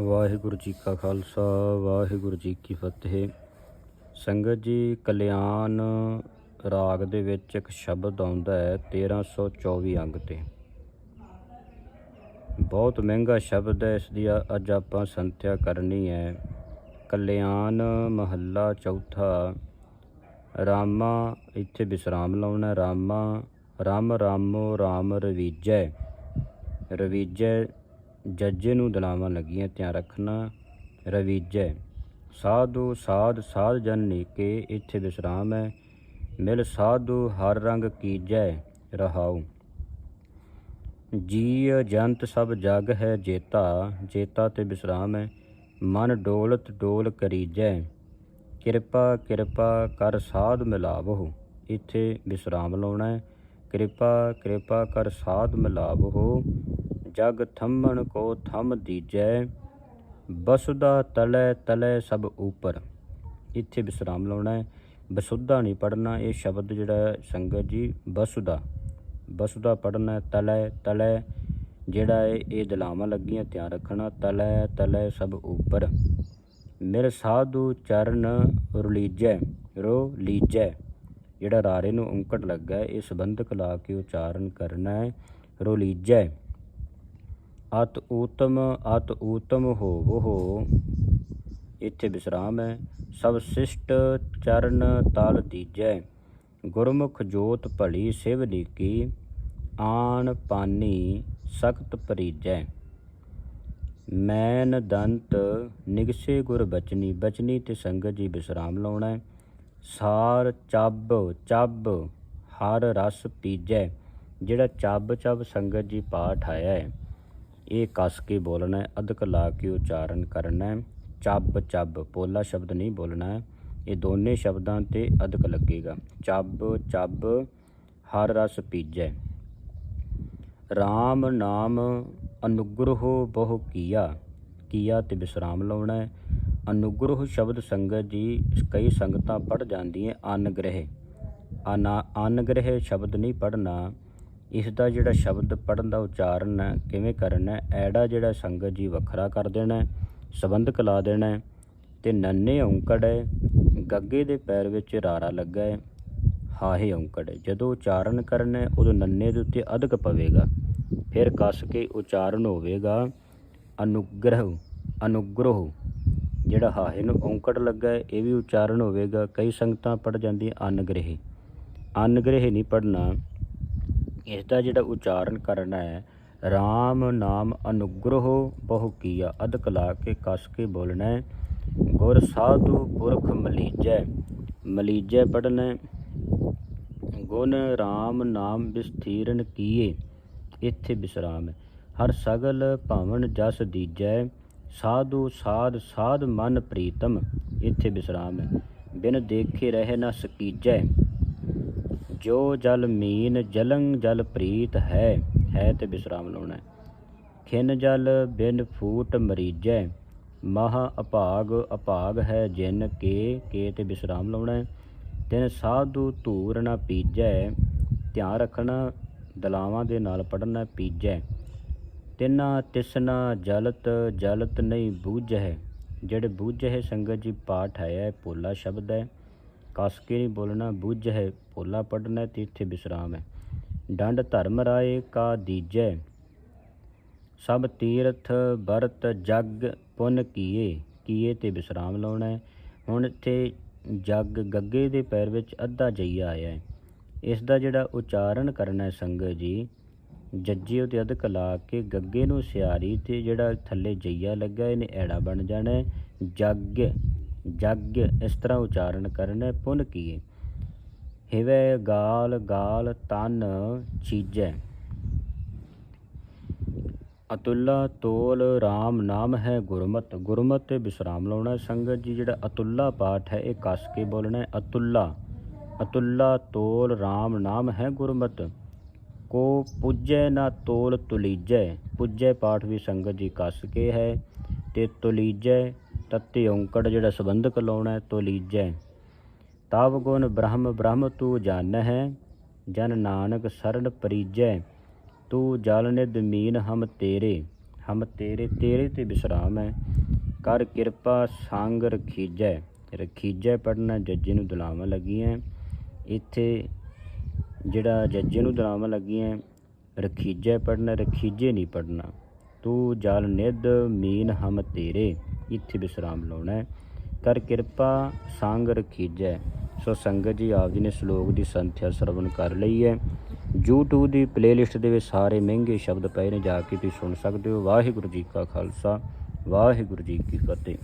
ਵਾਹਿਗੁਰੂ ਜੀ ਕਾ ਖਾਲਸਾ, ਵਾਹਿਗੁਰੂ ਜੀ ਕੀ ਫਤਿਹ। ਸੰਗਤ ਜੀ, ਕਲਿਆਣ ਰਾਗ ਦੇ ਵਿੱਚ ਇੱਕ ਸ਼ਬਦ ਆਉਂਦਾ ਹੈ 1324 ਅੰਗ ਤੇ। ਬਹੁਤ ਮਹਿੰਗਾ ਸ਼ਬਦ ਹੈ, ਇਸ ਦੀ ਅੱਜ ਆਪਾਂ ਸੰਥਿਆ ਕਰਨੀ ਹੈ। ਕਲਿਆਣ ਮਹੱਲਾ ਚੌਥਾ, ਰਾਮਾ ਇੱਥੇ ਵਿਸਰਾਮ ਲਾਉਣਾ ਰਾਮਾ ਰਾਮ ਰਾਮੋ ਰਾਮ ਰਵੀਜੈ। ਰਵੀਜੈ ਜੱਜੇ ਨੂੰ ਦਲਾਵਾਂ ਲੱਗੀਆਂ, ਧਿਆਨ ਰੱਖਣਾ ਰਵੀਜੈ ਸਾਧੂ, ਸਾਧ ਸਾਧ ਜਨ ਨੀਕੇ, ਇੱਥੇ ਵਿਸਰਾਮ ਹੈ। ਮਿਲ ਸਾਧੂ, ਹਰ ਰੰਗ ਕੀਜੈ ਰਹਾਉ। ਜੀ ਜੰਤ ਸਭ ਜਗ ਹੈ ਜੇਤਾ ਜੇਤਾ ਤੇ ਵਿਸਰਾਮ ਹੈ। ਮਨ ਡੋਲਤ ਡੋਲ ਕਰੀਜੈ ਕਿਰਪਾ ਕਿਰਪਾ ਕਰ ਸਾਧ ਮਿਲਾਵੋ ਇੱਥੇ ਵਿਸਰਾਮ ਲਾਉਣਾ ਹੈ। ਕਿਰਪਾ ਕਿਰਪਾ ਕਰ ਸਾਧ ਮਿਲਾਵੋ ਜਗ ਥੰਮਣ ਕੋ ਥੰਮ ਦੀਜੈ, ਬਸੁਦਾ ਤਲੈ ਤਲੈ ਸਭ ਉਪਰ। ਇੱਥੇ ਵਿਸਰਾਮ ਲਾਉਣਾ ਹੈ। ਬਸੁਦਾ ਨਹੀਂ ਪੜਨਾ ਇਹ ਸ਼ਬਦ ਜਿਹੜਾ ਹੈ ਸੰਗਤ ਜੀ, ਬਸੁਦਾ। ਬਸੁਦਾ ਪੜਨਾ ਤਲੈ ਤਲੈ ਜਿਹੜਾ ਹੈ, ਇਹ ਦਲਾਵਾਂ ਲੱਗੀਆਂ, ਧਿਆਨ ਰੱਖਣਾ, ਤਲੈ ਤਲੈ ਸਭ ਉਪਰ। ਮੇਰੇ ਸਾਧੂ ਚਰਨ ਰੁਲੀਜੈ, ਰੋ ਲੀਜੈ। ਜਿਹੜਾ ਰਾਰੇ ਨੂੰ ਔਂਕੜ ਲੱਗਾ ਇਹ ਸੰਬੰਧਕ ਲਾ ਕੇ ਉਚਾਰਨ ਕਰਨਾ ਹੈ। ਰੋ ਲੀਜੈ ਅਤ ਊਤਮ ਅਤ ਊਤਮ ਹੋਵੋ। ਇੱਥੇ ਵਿਸਰਾਮ ਹੈ। ਸਭ ਸਿਸ਼ਟ ਚਰਨ ਤਲ ਦੀਜੈ ਗੁਰਮੁਖ ਜੋਤ ਭਲੀ ਸਿਵ ਲੀਕੀ ਆਣ ਪਾਨੀ ਸਖਤ ਪਰੀਜੈ। ਮੈਨ ਦੰਤ ਨਿਗਸੇ ਗੁਰ ਬਚਨੀ ਬਚਨੀ ਤੇ ਸੰਗਤ ਜੀ ਵਿਸਰਾਮ ਲਾਉਣਾ ਹੈ। ਸਾਰ ਚੱਬ ਚੱਬ ਹਰ ਰਸ ਪੀਜੈ। ਜਿਹੜਾ ਚੱਬ ਚੱਬ ਸੰਗਤ ਜੀ ਪਾਠ ਆਇਆ ਹੈ। ਇਹ ਕੱਸ ਕੇ ਬੋਲਣਾ ਅਧਕ ਲਾ ਕੇ ਉਚਾਰਨ ਕਰਨਾ ਚੱਬ ਚੱਬ, ਪੋਲਾ ਸ਼ਬਦ ਨਹੀਂ ਬੋਲਣਾ ਇਹ ਦੋਨੇ ਸ਼ਬਦਾਂ ਤੇ ਅਧਕ ਲੱਗੇਗਾ। ਚੱਬ ਚੱਬ, ਹਰ ਰਸ ਪੀਜੈ। RAM ਨਾਮ ਅਨੁਗ੍ਰਹੋ ਬਹੁ ਕੀਆ। ਕੀਆ ਤੇ ਵਿਸਰਾਮ ਲਾਉਣਾ ਹੈ। ਅਨੁਗ੍ਰਹ ਸ਼ਬਦ ਸੰਗਤ ਜੀ, ਕਈ ਸੰਗਤਾਂ ਪੜ ਜਾਂਦੀਆਂ ਅਨਗ੍ਰਹਿ। ਅਨਾ ਅਨਗ੍ਰਹਿ ਸ਼ਬਦ ਨਹੀਂ ਪੜਨਾ ਇਸ ਦਾ ਜਿਹੜਾ ਸ਼ਬਦ ਪੜਨ ਦਾ ਉਚਾਰਨ ਹੈ, ਕਿਵੇਂ ਕਰਨਾ ਹੈ, ਐੜਾ ਜਿਹੜਾ ਸੰਗਤ ਜੀ ਵੱਖਰਾ ਕਰ ਦੇਣਾ ਹੈ ਸੰਬੰਧਕ ਲਾ ਦੇਣਾ ਹੈ, ਤੇ ਨੰਨੇ ਔਂਕੜ ਹੈ, ਗੱਗੇ ਦੇ ਪੈਰ ਵਿੱਚ ਰਾਰਾ ਲੱਗਾ ਹੈ, ਹਾਹੇ ਔਂਕੜ ਹੈ। ਜਦੋਂ ਉਚਾਰਨ ਕਰਨਾ ਉਦੋਂ ਨੰਨੇ ਦੇ ਉੱਤੇ ਅਧਕ ਪਵੇਗਾ, ਫਿਰ ਕੱਸ ਕੇ ਉਚਾਰਨ ਹੋਵੇਗਾ, ਅਨੁਗ੍ਰਹ ਅਨੁਗ੍ਰਹ। ਜਿਹੜਾ ਹਾਹੇ ਨੂੰ ਔਂਕੜ ਲੱਗਾ ਹੈ, ਇਹ ਵੀ ਉਚਾਰਨ ਹੋਵੇਗਾ। ਕਈ ਸੰਗਤਾਂ ਪੜ ਜਾਂਦੀਆਂ, ਅਨਗ੍ਰਹਿ। ਅਨਗ੍ਰਹਿ ਨਹੀਂ ਪੜਨਾ ਇਸ ਦਾ ਜਿਹੜਾ ਉਚਾਰਨ ਕਰਨਾ ਹੈ RAM ਨਾਮ ਅਨੁਗ੍ਰਹੋ ਬਹੁ ਕੀਆ ਅਧਕ ਕੇ ਕਸ ਕੇ ਬੋਲਣਾ ਹੈ, ਗੁਰ ਸਾਧੂ ਪੁਰਖ ਮਲੀਜੈ। ਮਲੀਜੈ ਪੜਨਾ ਗੁਣ RAM ਨਾਮ ਵਿਸਥੀਰਨ ਕੀਏ, ਇੱਥੇ ਵਿਸਰਾਮ ਹੈ। ਹਰ ਸਗਲ ਭਵਨ ਜਸ ਦੀਜੈ, ਸਾਧੂ ਸਾਧ ਸਾਧ ਮਨ ਪ੍ਰੀਤਮ, ਇੱਥੇ ਵਿਸਰਾਮ ਹੈ। ਬਿਨ ਦੇਖੇ ਰਹਿ ਨਾ ਸਕੀਜੈ। ਜੋ ਜਲ ਮੀਨ ਜਲੰ ਜਲ ਪ੍ਰੀਤ ਹੈ ਹੈ ਤੇ ਵਿਸਰਾਮ ਲਾਉਣਾ ਖਿਨ ਜਲ ਬਿਨ ਫੂਟ ਮਰੀਜੈ, ਮਹਾ ਅਭਾਗ ਅਭਾਗ ਹੈ ਜਿਨ ਕੇ ਕੇ ਤੇ ਵਿਸਰਾਮ ਲਾਉਣਾ ਹੈ। ਤਿਨ ਸਾਧੂ ਧੂਰ ਨਾ ਪੀਜੈ, ਧਿਆਨ ਰੱਖਣਾ, ਦਲਾਵਾਂ ਦੇ ਨਾਲ ਪੜਨਾ ਪੀਜੈ। ਤਿਨਾ ਤਿਸਨਾ ਜਲਤ ਜਲਤ ਨਹੀਂ ਬੂਝ ਹੈ ਜਿਹੜੇ ਬੂਝ ਹੈ ਸੰਗਤ ਜੀ ਪਾਠ ਹੈ ਪੋਲਾ ਸ਼ਬਦ ਹੈ। ਕਸ ਕੇ ਨਹੀਂ ਬੋਲਣਾ, ਬੁੱਝ ਹੈ, ਭੋਲਾ ਪੜਨਾ ਤੇ ਇੱਥੇ ਵਿਸਰਾਮ ਹੈ। ਡੰਡ ਧਰਮ ਰਾਏ ਕਾ ਦੀਜੈ, ਸਭ ਤੀਰਥ ਵਰਤ ਜਗ ਪੁੰਨ ਕੀਏ ਕੀਏ ਤੇ ਵਿਸਰਾਮ ਲਾਉਣਾ ਹੈ। ਹੁਣ ਇੱਥੇ ਜਗ ਗੱਗੇ ਦੇ ਪੈਰ ਵਿੱਚ ਅੱਧਾ ਜਈਆ ਆਇਆ ਹੈ। ਇਸ ਦਾ ਜਿਹੜਾ ਉਚਾਰਨ ਕਰਨਾ ਹੈ ਸੰਗਤ ਜੀ, ਜੱਜੇ ਉਤੇ ਅਧਕ ਲਾ ਕੇ ਗੱਗੇ ਨੂੰ ਸਿਆਰੀ ਤੇ ਜਿਹੜਾ ਥੱਲੇ ਜਈਆ ਲੱਗਾ, ਇਹਨੇ ਐੜਾ ਬਣ ਜਾਣਾ ਜੱਗ ਜਗ ਇਸ ਤਰ੍ਹਾਂ ਉਚਾਰਨ ਕਰਨਾ ਹੈ, ਪੁਨ ਕੀਏ। ਹਿਵੇ ਗਾਲ ਗਾਲ ਤਨ ਚੀਜੈ। ਅਤੁੱਲਾ ਤੋਲ RAM ਨਾਮ ਹੈ ਗੁਰਮਤ। ਗੁਰਮਤ ਤੇ ਵਿਸਰਾਮ ਲਾਉਣਾ ਸੰਗਤ ਜੀ ਜਿਹੜਾ ਅਤੁੱਲਾ ਪਾਠ ਹੈ ਇਹ ਕੱਸ ਕੇ ਬੋਲਣਾ ਅਤੁੱਲਾ। ਅਤੁੱਲਾ ਤੋਲ RAM ਨਾਮ ਹੈ ਗੁਰਮਤ। ਕੋ ਪੁੱਜੈ ਨਾ ਤੋਲ ਤੁਲੀਜੈ। ਪੁੱਜੈ ਪਾਠ ਵੀ ਸੰਗਤ ਜੀ ਕੱਸ ਕੇ ਹੈ ਤੇ ਤੁਲੀਜੈ ਤਤੇ ਔਂਕੜ ਜਿਹੜਾ ਸੰਬੰਧਕ ਲਾਉਣਾ ਹੈ ਤੁਲੀਜੈ ਤਵ ਗੁਣ ਬ੍ਰਹਮ ਬ੍ਰਹਮ ਤੂੰ ਜਨ ਹੈ ਜਨ ਨਾਨਕ ਸਰਨ ਪਰੀਜੈ। ਤੂੰ ਜਲ ਨਿਦ ਮੀਨ ਹਮ ਤੇਰੇ ਹਮ ਤੇਰੇ ਤੇਰੇ ਤੇ ਵਿਸਰਾਮ ਹੈ। ਕਰ ਕਿਰਪਾ ਸੰਗ ਰਖੀਜੈ ਰਖੀਜੈ ਪੜਨਾ ਜੱਜੇ ਨੂੰ ਦਲਾਵਾਂ ਲੱਗੀਆਂ ਇੱਥੇ ਜਿਹੜਾ ਜੱਜੇ ਨੂੰ ਦਲਾਵਾਂ ਲੱਗੀਆਂ ਰਖੀਜੈ ਪੜਨਾ ਰਖੀਜੇ ਨਹੀਂ ਪੜਨਾ ਤੂੰ ਜਲ ਨਿਧ ਮੀਨ ਹਮ ਤੇਰੇ ਇੱਥੇ ਵਿਸਰਾਮ ਲਾਉਣਾ ਹੈ। ਕਰ ਕਿਰਪਾ, ਸੰਗ ਰਖੀਜੈ। ਸੋ ਸੰਗਤ ਜੀ, ਆਪ ਜੀ ਨੇ ਸ਼ਲੋਕ ਦੀ ਸੰਥਿਆ ਸਰਵਣ ਕਰ ਲਈ ਹੈ। YouTube ਦੀ ਪਲੇਲਿਸਟ ਦੇ ਵਿੱਚ ਸਾਰੇ ਮਹਿੰਗੇ ਸ਼ਬਦ ਪਏ ਨੇ, ਜਾ ਕੇ ਤੁਸੀਂ ਸੁਣ ਸਕਦੇ ਹੋ। ਵਾਹਿਗੁਰੂ ਜੀ ਕਾ ਖਾਲਸਾ, ਵਾਹਿਗੁਰੂ ਜੀ ਕੀ ਫਤਿਹ।